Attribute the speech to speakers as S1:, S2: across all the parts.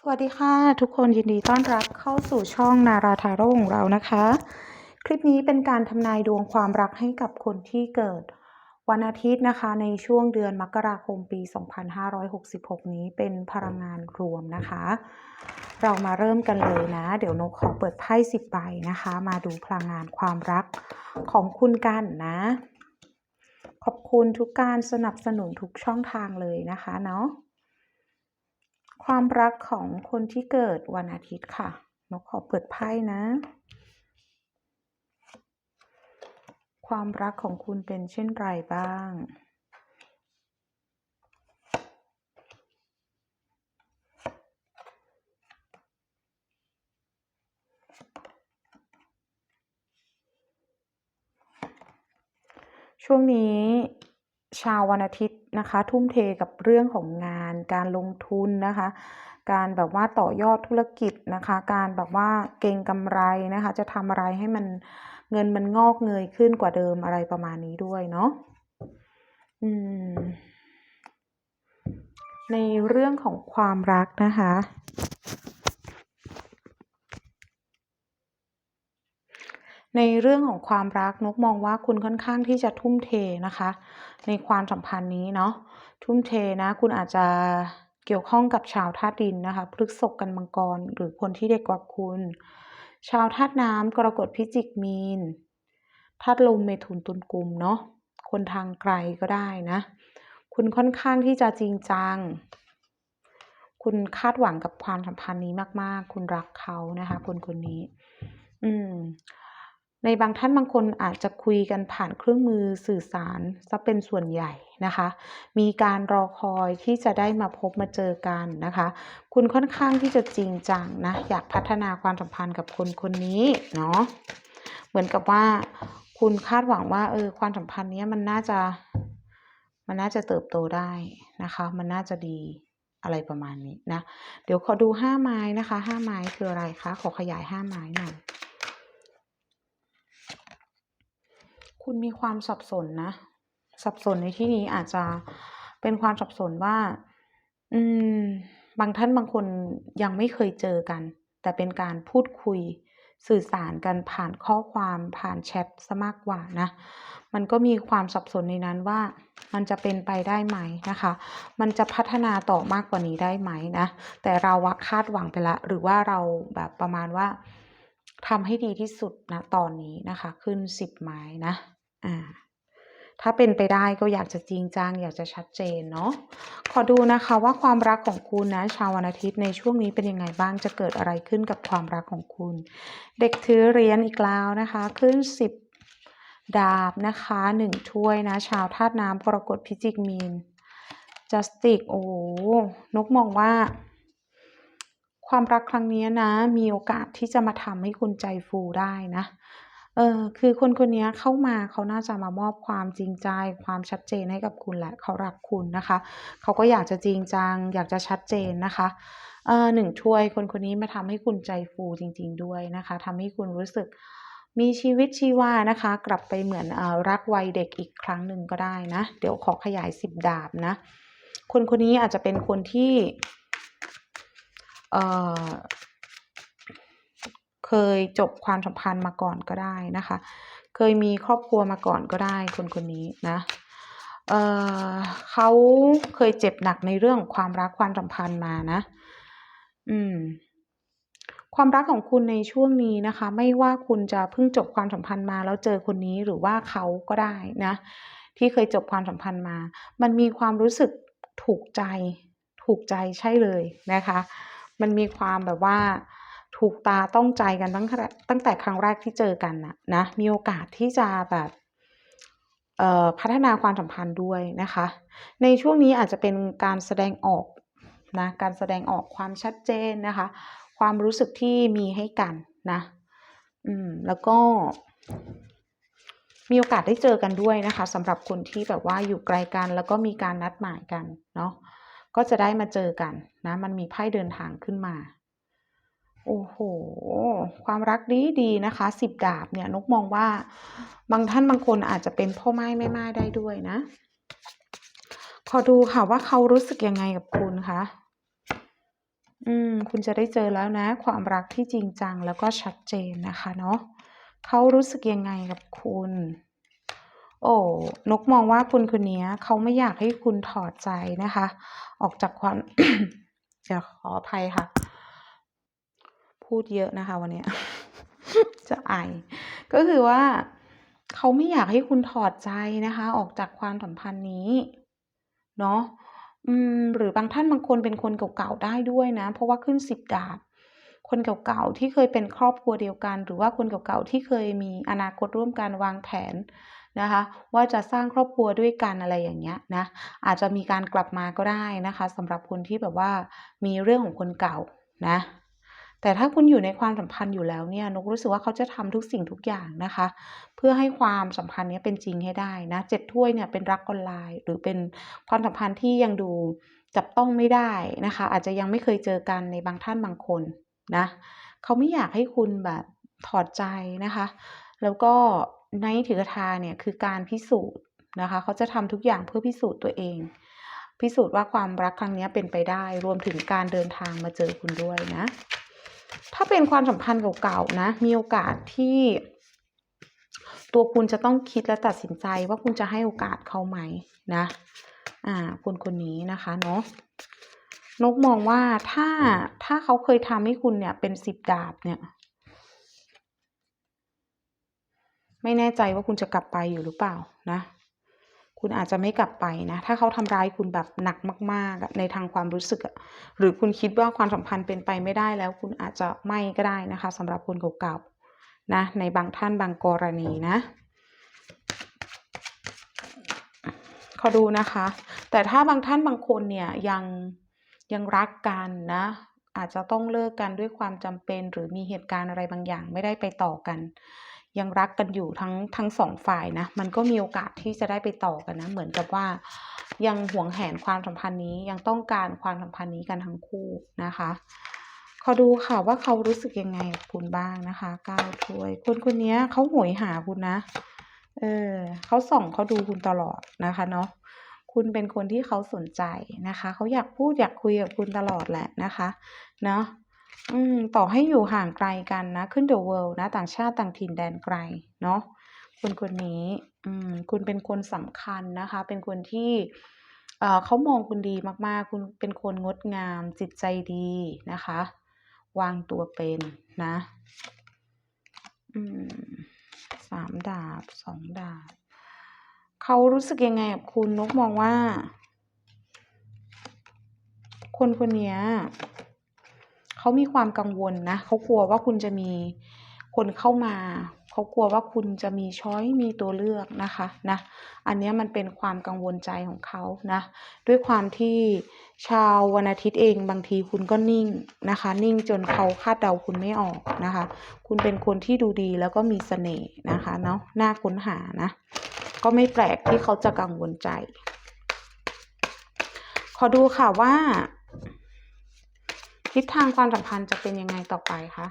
S1: สวัสดีค่ะ ทุกคนยินดีต้อนรับเข้าสู่ช่องนาราทาโร่ของเรานะคะ คลิปนี้เป็นการทำนายดวงความรักให้กับคนที่เกิด วันอาทิตย์นะคะในช่วงเดือนมกราคมปี 2566 นี้เป็นพลังงานรวมนะคะ เรามาเริ่มกันเลยนะ เดี๋ยวนกขอเปิดไพ่10ใบนะคะ มาดูพลังงานความรักของคุณกันนะ ขอบคุณทุกการสนับสนุนทุกช่องทางเลยนะคะเนาะ ความรักของคนที่เกิดวันอาทิตย์ค่ะนกขอเปิดไพ่นะ ความรักของคุณเป็นเช่นไรบ้างช่วงนี้ ชาววันอาทิตย์นะคะ ทุ่มเทกับเรื่องของงาน การลงทุนนะคะ การแบบว่าต่อยอดธุรกิจนะคะ การแบบว่าเก็งกำไรนะคะ จะทำอะไรให้มันเงินมันงอกเงยขึ้นกว่าเดิมอะไรประมาณนี้ด้วยเนาะอืม ในเรื่องของความรักนะคะ ในเรื่องของความรักนกมองว่าคุณค่อนข้างที่จะทุ่มเทนะคะ ในความสัมพันธ์นี้เนาะทุ่มเทนะคุณอาจจะเกี่ยวข้องกับชาวธาตุดินนะคะพฤษภกันมังกรหรือคนที่เด็กกว่าคุณ ชาวธาตุน้ำกรกฎพิจิกมีนธาตุลมเมถุนตุลกุมเนาะคนทางไกลก็ได้นะ คุณค่อนข้างที่จะจริงจัง คุณคาดหวังกับความสัมพันธ์นี้มาก ๆ คุณรักเขานะคะ คนคนนี้ อืม ในบางท่านบางคนอาจจะคุยกันผ่านเครื่องมือสื่อสารซะเป็นส่วนใหญ่นะคะ มีการรอคอยที่จะได้มาพบมาเจอกันนะคะ คุณค่อนข้างที่จะจริงจังนะ อยากพัฒนาความสัมพันธ์กับคนคนนี้เนาะ เหมือนกับว่าคุณคาดหวังว่าเออความสัมพันธ์เนี้ยมันน่าจะมันน่าจะเติบโตได้นะคะ มันน่าจะดีอะไรประมาณนี้นะ เดี๋ยวขอดูห้าไม้นะคะห้าไม้คืออะไรคะ ขอขยายห้าไม้หน่อย คุณมีความสับสนนะ สับสนในที่นี้อาจจะเป็นความสับสนว่า อืม บางท่านบางคนยังไม่เคยเจอกัน แต่เป็นการพูดคุยสื่อสารกันผ่านข้อความผ่านแชทซะมากกว่านะ มันก็มีความสับสนในนั้นว่า มันจะเป็นไปได้ไหมนะคะ มันจะพัฒนาต่อมากกว่านี้ได้ไหมนะ แต่เราวคาดหวังไปละ หรือว่าเราแบบประมาณว่าทำให้ดีที่สุดนะตอนนี้นะคะ ขึ้นสิบไม้นะ อ่าถ้าเป็นไปได้ก็อยากจะจริงจังอยากจะชัดเจนเนาะขอดูนะคะว่าความรักของคุณนะ ชาววันอาทิตย์ในช่วงนี้เป็นยังไงบ้างจะเกิดอะไรขึ้นกับความรักของคุณ เด็กถือเหรียญอีกแล้วนะคะขึ้นสิบดาบนะคะหนึ่งถ้วยนะ ชาวธาตุน้ำกรกฎพิจิกมีนจัสติกโอ้นกมองว่า ความรักครั้งนี้นะ มีโอกาสที่จะมาทำให้คุณใจฟูได้นะ เออคือคนคนนี้เข้ามาเขาน่าจะมามอบความจริงใจ ความชัดเจนให้กับคุณแหละเขารักคุณนะคะ เขาก็อยากจะจริงจัง อยากจะชัดเจนนะคะเออหนึ่งถ้วยคนคนนี้มาทำให้คุณใจฟูจริง ๆ ด้วยนะคะทำให้คุณรู้สึกมีชีวิตชีวานะคะ กลับไปเหมือนออรักวัยเด็กอีกครั้งหนึ่งก็ได้นะ เดี๋ยวขอขยายสิบดาบนะ คนคนนี้อาจจะเป็นคนที่เอ่อ เคยจบความสัมพันธ์มาก่อนก็ได้นะคะ เคยมีครอบครัวมาก่อนก็ได้คนคนนี้นะเเขาเคยเจ็บหนักในเรื่องของความรักความสัมพันธ์มานะ อืม ความรักของคุณในช่วงนี้นะคะ ไม่ว่าคุณจะเพิ่งจบความสัมพันธ์มาแล้วเจอคนนี้หรือว่าเขาก็ได้นะ ที่เคยจบความสัมพันธ์มา มันมีความรู้สึกถูกใจ ถูกใจใช่เลยนะคะ มันมีความแบบว่า ถูกตาต้องใจกันตั้งแต่ตั้งแต่ครั้งแรกที่เจอกันนะนะมีโอกาสที่จะแบบพัฒนาความสัมพันธ์ด้วยนะคะ ในช่วงนี้อาจจะเป็นการแสดงออกนะการแสดงออกความชัดเจนนะคะ ความรู้สึกที่มีให้กันนะอืมแล้วก็ มีโอกาสได้เจอกันด้วยนะคะสำหรับคนที่แบบว่าอยู่ไกลกัน แล้วก็มีการนัดหมายกันเนาะก็จะได้มาเจอกันนะ มันมีไพ่เดินทางขึ้นมา โอ้โฮความรักดีๆนะคะ10ดาบเนี่ยนกมองว่า บางท่านบางคนอาจจะเป็นพ่อไม่แม่ไม่ได้ด้วยนะ ขอดูค่ะว่าเขารู้สึกยังไงกับคุณคะอืม คุณจะได้เจอแล้วนะ ความรักที่จริงจังแล้วก็ชัดเจนนะคะเนาะเขารู้สึกยังไงกับคุณ โอ้นกมองว่าคุณคนนี้เขาไม่อยากให้คุณถอดใจนะคะ ออกจากความจะขออภัยค่ะ พูดเยอะนะคะวันนี้จะไอายก็คือว่าเขาไม่อยากให้คุณถอดใจนะคะ ออกจากความสัมพันธ์นี้เนาะหรือบางท่านบางคนเป็นคนเก่าๆได้ด้วยนะ เพราะว่าขึ้นสิบดาบ คนเก่าๆที่เคยเป็นครอบครัวเดียวกัน หรือว่าคนเก่าๆที่เคยมีอนาคตร่วมกันวางแผนนะคะ ว่าจะสร้างครอบครัวด้วยกันอะไรอย่างเงี้ยนะ อาจจะมีการกลับมาก็ได้นะคะสำหรับคนที่แบบว่ามีเรื่องของคนเก่านะ แต่ถ้าคุณอยู่ในความสัมพันธ์อยู่แล้วเนี่ยนกรู้สึกว่าเขาจะทำทุกสิ่งทุกอย่างนะคะ เพื่อให้ความสัมพันธ์นี้เป็นจริงให้ได้นะเจ็ดถ้วยเนี่ยเป็นรักออนไลน์ หรือเป็นความสัมพันธ์ที่ยังดูจับต้องไม่ได้นะคะ อาจจะยังไม่เคยเจอกันในบางท่านบางคนนะเขาไม่อยากให้คุณแบบถอดใจนะคะ แล้วก็ในถือคาเนี่ยคือการพิสูจน์นะคะเขาจะทำทุกอย่างเพื่อพิสูจน์ตัวเอง พิสูจน์ว่าความรักครั้งนี้เป็นไปได้ รวมถึงการเดินทางมาเจอคุณด้วยนะ ถ้าเป็นความสัมพันธ์เก่าๆนะ มีโอกาสที่ตัวคุณจะต้องคิดและตัดสินใจว่าคุณจะให้โอกาสเขาไหมนะ อ่าคนคนนี้นะคะเนาะนกมองว่าถ้าถ้าเขาเคยทำให้คุณเนี่ยเป็นสิบดาบเนี่ย ไม่แน่ใจว่าคุณจะกลับไปอยู่หรือเปล่านะ คุณอาจจะไม่กลับไปนะ ถ้าเขาทำร้ายคุณแบบหนักมากๆ ในทางความรู้สึก หรือคุณคิดว่าความสัมพันธ์เป็นไปไม่ได้แล้ว คุณอาจจะไม่ก็ได้นะคะสำหรับคนเก่าๆนะ ในบางท่านบางกรณีนะขอดูนะคะ แต่ถ้าบางท่านบางคนเนี่ยยังยังรักกันนะ อาจจะต้องเลิกกันด้วยความจำเป็น หรือมีเหตุการณ์อะไรบางอย่างไม่ได้ไปต่อกัน ยังรักกันอยู่ทั้งทั้งสองฝ่ายนะ มันก็มีโอกาสที่จะได้ไปต่อกันนะ เหมือนกับว่ายังหวงแหนความสัมพันธ์นี้ยังต้องการความสัมพันธ์นี้กันทั้งคู่นะคะขอดูค่ะว่าเขารู้สึกยังไงกับคุณบ้างนะคะก้าวถ้วย คนคนนี้เขาโหยหาคุณนะ เออเขาส่องเขาดูคุณตลอดนะคะเนาะคุณเป็นคนที่เขาสนใจนะคะ เขาอยากพูดอยากคุยกับคุณตลอดแหละนะคะ เนาะ อืม ต่อให้อยู่ห่างไกลกันนะ ขึ้น The World นะ ต่างชาติต่างถิ่นแดนไกล เนาะคนคนนี้ อืม คุณเป็นคนสำคัญนะคะ เป็นคนที่ เอ่อเขามองคุณดีมาก ๆ คุณเป็นคนงดงาม จิตใจดีนะคะ วางตัวเป็นนะ อืมสามดาบสองดาบเขารู้สึกยังไงกับคุณนกมองว่า คนคนนี้ เขามีความกังวลนะเขากลัวว่าคุณจะมีคนเข้ามา เขากลัวว่าคุณจะมีช้อยมีตัวเลือกนะคะนะอันนี้มันเป็นความกังวลใจของเขานะด้วยความที่ชาววันอาทิตย์เองบางทีคุณก็นิ่งนะคะ นิ่งจนเขาคาดเดาคุณไม่ออกนะคะ คุณเป็นคนที่ดูดีแล้วก็มีเสน่ห์นะคะเนาะน่าค้นหานะ ก็ไม่แปลกที่เขาจะกังวลใจ ขอดูค่ะว่า ทิศทางความสัมพันธ์จะเป็นยังไงต่อไปคะ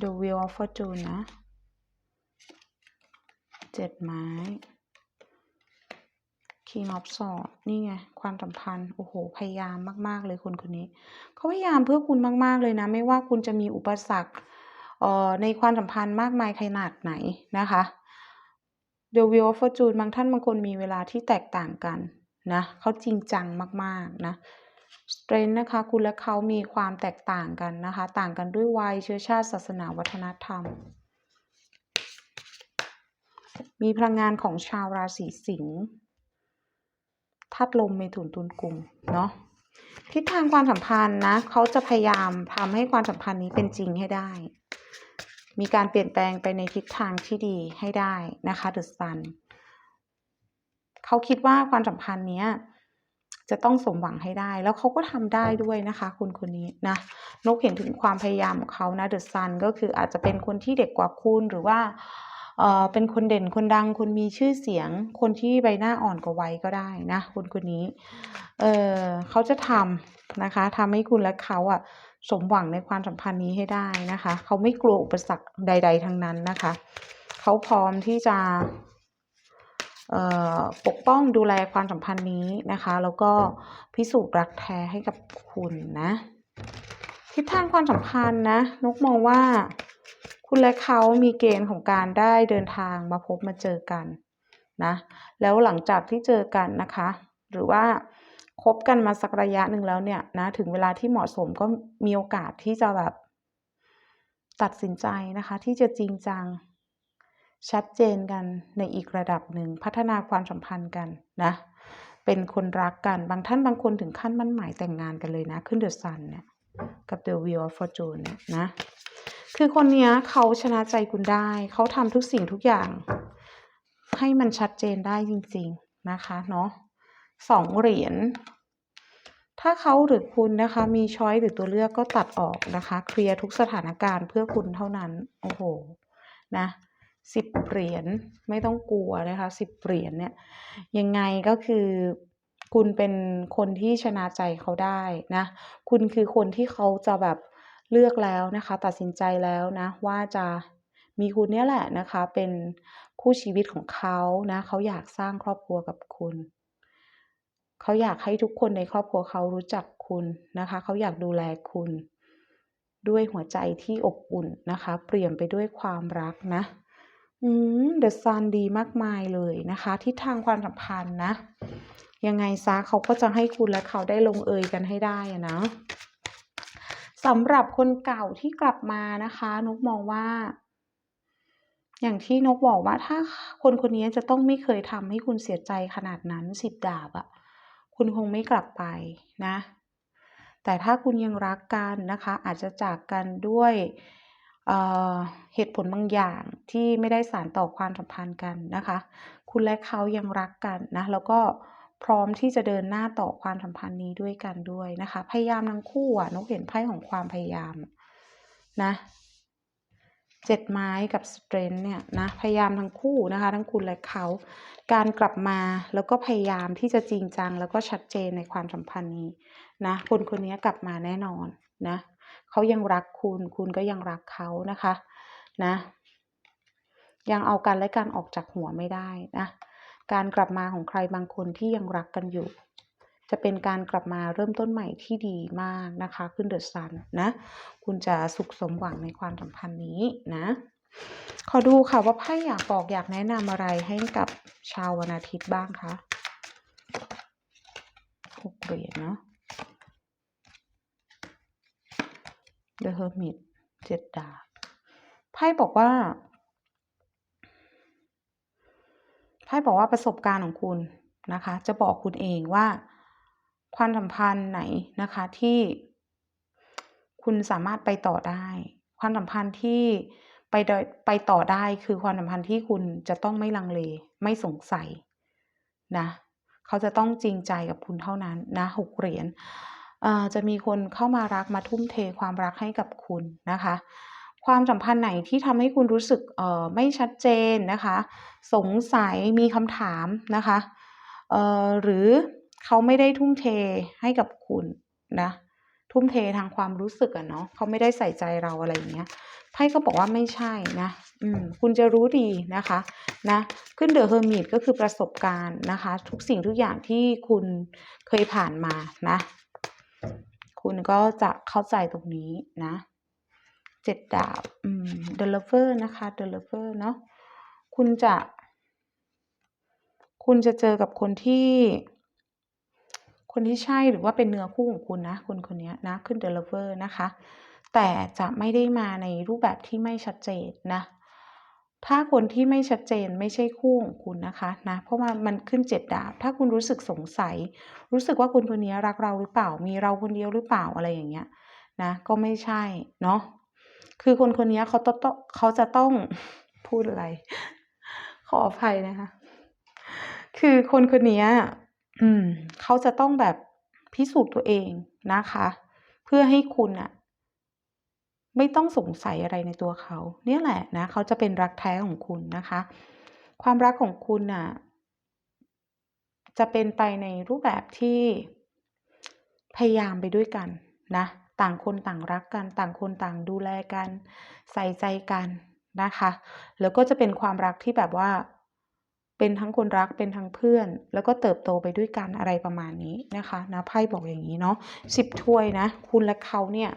S1: The Wheel of Fortune นะเจ็ดไม้ King of Swords นี่ไง ความสัมพันธ์ โอ้โห พยายามมาก ๆ เลยคนคนนี้ เขาพยายามเพื่อคุณมาก ๆ เลยนะ ไม่ว่าคุณจะมีอุปสรรคเอ่อในความสัมพันธ์มากมายขนาดไหนนะคะ The Wheel of Fortune บางท่านบางคนมีเวลาที่แตกต่างกันนะ เขาจริงจังมาก ๆ นะ Strength นะคะคุณและเขามีความแตกต่างกันนะคะ ต่างกันด้วยวัยเชื้อชาติศาสนาวัฒนธรรม มีพลังงานของชาวราศีสิงห์ธาตุลมเมถุนตุลกุมเนาะทิศทางความสัมพันธ์นะเขาจะพยายามทำให้ความสัมพันธ์นี้เป็นจริงให้ได้ มีการเปลี่ยนแปลงไปในทิศทางที่ดีให้ได้นะคะ The Sun เขาคิดว่าความสัมพันธ์เนี้ย จะต้องสมหวังให้ได้ แล้วเขาก็ทำได้ด้วยนะคะคนคนนี้นะนกเห็นถึงความพยายามของเขานะ The Sun ก็คืออาจจะเป็นคนที่เด็กกว่าคุณหรือว่าเอ่อเป็นคนเด่นคนดังคนมีชื่อเสียง คนที่ใบหน้าอ่อนกว่าวัยก็ได้นะคนคนนี้เอ่อเขาจะทำนะคะทำให้คุณและเขาอะสมหวังในความสัมพันธ์นี้ให้ได้นะคะ เขาไม่กลัวอุปสรรคใด ๆทั้งนั้นนะคะ เขาพร้อมที่จะเอ่อ ปกป้องดูแลความสัมพันธ์นี้นะคะ แล้วก็พิสูจน์รักแท้ให้กับคุณนะ ทิศทางความสัมพันธ์นะนกมองว่า คุณและเขามีเกณฑ์ของการได้เดินทางมาพบมาเจอกันนะแล้วหลังจากที่เจอกันนะคะ หรือว่าคบกันมาสักระยะหนึ่งแล้วเนี่ยนะถึงเวลาที่เหมาะสมก็มีโอกาสที่จะแบบตัดสินใจนะคะ ที่จะจริงจัง ชัดเจนกันในอีกระดับหนึ่งพัฒนาความสัมพันธ์กันนะ เป็นคนรักกันบางท่านบางคนถึงขั้นมั่นหมายแต่งงานกันเลยนะ ขึ้นเดอะซันเนี่ยกับ The Wheel of Fortune เนี่ยนะ คือคนนี้เขาชนะใจคุณได้ เขาทำทุกสิ่งทุกอย่าง ให้มันชัดเจนได้จริง ๆนะคะเนาะสองเหรียญถ้าเขาหรือคุณนะคะ มีช้อยหรือตัวเลือกก็ตัดออกนะคะ เคลียร์ทุกสถานการณ์เพื่อคุณเท่านั้น โอ้โห นะ สิบเหรียญไม่ต้องกลัวนะคะสิบเหรียญเนี่ยยังไงก็คือคุณเป็นคนที่ชนะใจเขาได้นะคุณคือคนที่เขาจะแบบเลือกแล้วนะคะ ตัดสินใจแล้วนะว่าจะมีคุณเนี่ยแหละนะคะเป็นคู่ชีวิตของเขานะเขาอยากสร้างครอบครัวกับคุณเขาอยากให้ทุกคนในครอบครัวเขารู้จักคุณนะคะเขาอยากดูแลคุณด้วยหัวใจที่อบอุ่นนะคะ เปลี่ยนไปด้วยความรักนะ อืมเดอะซันดีมากมายเลยนะคะ ทิศทางความสัมพันธ์นะ ยังไงซะเขาก็จะให้คุณและเขาได้ลงเอยกันให้ได้อะนะสำหรับคนเก่าที่กลับมานะคะ นกมองว่า อย่างที่นกบอกว่าถ้าคนคนนี้จะต้องไม่เคยทำให้คุณเสียใจขนาดนั้นสิบดาบอะคุณคงไม่กลับไปนะ แต่ถ้าคุณยังรักกันนะคะ อาจจะจากกันด้วย เหตุผลบางอย่างที่ไม่ได้สานต่อความสัมพันธ์กันนะคะ คุณและเขายังรักกันนะแล้วก็พร้อมที่จะเดินหน้าต่อความสัมพันธ์นี้ด้วยกันด้วยนะคะ พยายามทั้งคู่อะนกเห็นไพ่ของความพยายามนะเจ็ดไม้กับสเตรนเนี่ยนะพยายามทั้งคู่นะคะ ทั้งคุณและเขา การกลับมาแล้วก็พยายามที่จะจริงจัง แล้วก็ชัดเจนในความสัมพันธ์นี้นะคนคนนี้กลับมาแน่นอนนะ เขายังรักคุณ คุณก็ยังรักเขานะคะ นะ ยังเอากันและกันออกจากหัวไม่ได้นะ การกลับมาของใครบางคนที่ยังรักกันอยู่ จะเป็นการกลับมาเริ่มต้นใหม่ที่ดีมากนะคะ ขึ้นเดอะซันนะ คุณจะสุขสมหวังในความสัมพันธ์นี้นะ ขอดูค่ะว่าไพ่อยากบอกอยากแนะนำอะไรให้กับชาววันอาทิตย์บ้างคะหกเหรียญเนาะ The Hermit เจ็ดดาบไพ่บอกว่าไพ่บอกว่าประสบการณ์ของคุณนะคะ จะบอกคุณเองว่าความสัมพันธ์ไหนนะคะที่คุณสามารถไปต่อได้ ความสัมพันธ์ที่ไปไปต่อได้คือความสัมพันธ์ที่คุณจะต้องไม่ลังเล ไม่สงสัยนะ เขาจะต้องจริงใจกับคุณเท่านั้นนะหกเหรียญ จะมีคนเข้ามารักมาทุ่มเทความรักให้กับคุณนะคะ ความสัมพันธ์ไหนที่ทำให้คุณรู้สึกไม่ชัดเจนนะคะ สงสัยมีคำถามนะคะหรือเขาไม่ได้ทุ่มเทให้กับคุณนะทุ่มเททางความรู้สึกอะเนาะเขาไม่ได้ใส่ใจเราอะไรอย่างเงี้ยไพ่ก็บอกว่าไม่ใช่นะอืมคุณจะรู้ดีนะคะนะขึ้นเดอะเฮอร์มิตก็คือประสบการณ์นะคะ ทุกสิ่งทุกอย่างที่คุณเคยผ่านมานะ คุณก็จะเข้าใจตรงนี้นะเจ็ดดาบอืม The Lover นะคะ The Lover เนาะคุณจะ คุณจะเจอกับคนที่ คนที่ใช่หรือว่าเป็นเนื้อคู่ของคุณนะคนคนนี้นะ ขึ้น The Lover นะคะ แต่จะไม่ได้มาในรูปแบบที่ไม่ชัดเจนนะ ถ้าคนที่ไม่ชัดเจนไม่ใช่คู่ของคุณนะคะนะเพราะว่ามันขึ้นเจ็ดดาบ ถ้าคุณรู้สึกสงสัย รู้สึกว่าคนคนนี้รักเราหรือเปล่ามีเราคนเดียวหรือเปล่าอะไรอย่างเงี้ยนะก็ไม่ใช่เนาะคือคนคนนี้เขาต้องเขาจะต้องพูดอะไร ขออภัยนะคะ คือคนคนนี้อืมเขาจะต้องแบบพิสูจน์ตัวเองนะคะ เพื่อให้คุณอะ ไม่ต้องสงสัยอะไรในตัวเขา เนี่ยแหละนะเขาจะเป็นรักแท้ของคุณนะคะ ความรักของคุณน่ะจะเป็นไปในรูปแบบที่พยายามไปด้วยกันนะต่างคนต่างรักกัน ต่างคนต่างดูแลกัน ใส่ใจกันนะคะ แล้วก็จะเป็นความรักที่แบบว่า เป็นทั้งคนรักเป็นทั้งเพื่อน แล้วก็เติบโตไปด้วยกันอะไรประมาณนี้นะคะนะไพ่บอกอย่างนี้เนาะสิบถ้วยนะ คุณและเขาเนี่ย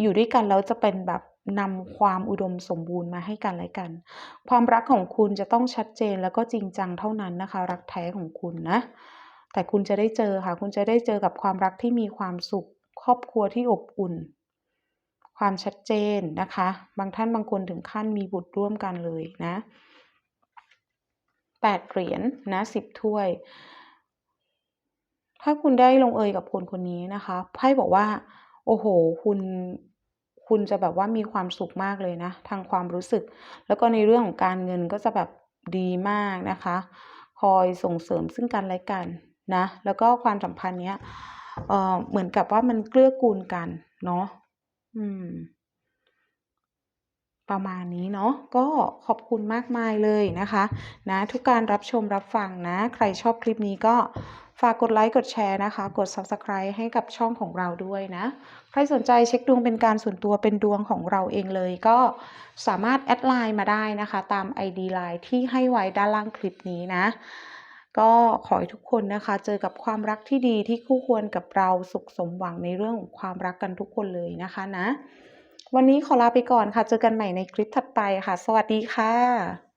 S1: อยู่ด้วยกันแล้วจะเป็นแบบนำความอุดมสมบูรณ์มาให้กันและกัน ความรักของคุณจะต้องชัดเจนแล้วก็จริงจังเท่านั้นนะคะ รักแท้ของคุณนะ แต่คุณจะได้เจอค่ะ คุณจะได้เจอกับความรักที่มีความสุข ครอบครัวที่อบอุ่น ความชัดเจนนะคะ บางท่านบางคนถึงขั้นมีบุตรร่วมกันเลยนะแปดเหรียญนะสิบถ้วย ถ้าคุณได้ลงเอยกับคนคนนี้นะคะไพ่บอกว่า โอ้โห คุณ คุณจะแบบว่ามีความสุขมากเลยนะ ทางความรู้สึก แล้วก็ในเรื่องของการเงินก็จะแบบดีมากนะคะ คอยส่งเสริมซึ่งกันและกันนะ แล้วก็ความสัมพันธ์เนี้ย เอ่อ เหมือนกับว่ามันเกื้อกูลกันเนาะ อืม ประมาณนี้เนาะ ก็ขอบคุณมากมายเลยนะคะ นะ ทุกการรับชมรับฟังนะ ใครชอบคลิปนี้ก็ ฝากกดไลค์กดแชร์นะคะ กด Subscribe ให้กับช่องของเราด้วยนะ ใครสนใจเช็คดวงเป็นการส่วนตัวเป็นดวงของเราเองเลย ก็สามารถแอดไลน์มาได้นะคะ ตาม ID Line ที่ให้ไว้ด้านล่างคลิปนี้นะ ก็ขอให้ทุกคนนะคะ เจอกับความรักที่ดีที่คู่ควรกับเราสุขสมหวังในเรื่องของความรักกันทุกคนเลยนะคะนะ วันนี้ขอลาไปก่อนค่ะ เจอกันใหม่ในคลิปถัดไปค่ะ สวัสดีค่ะ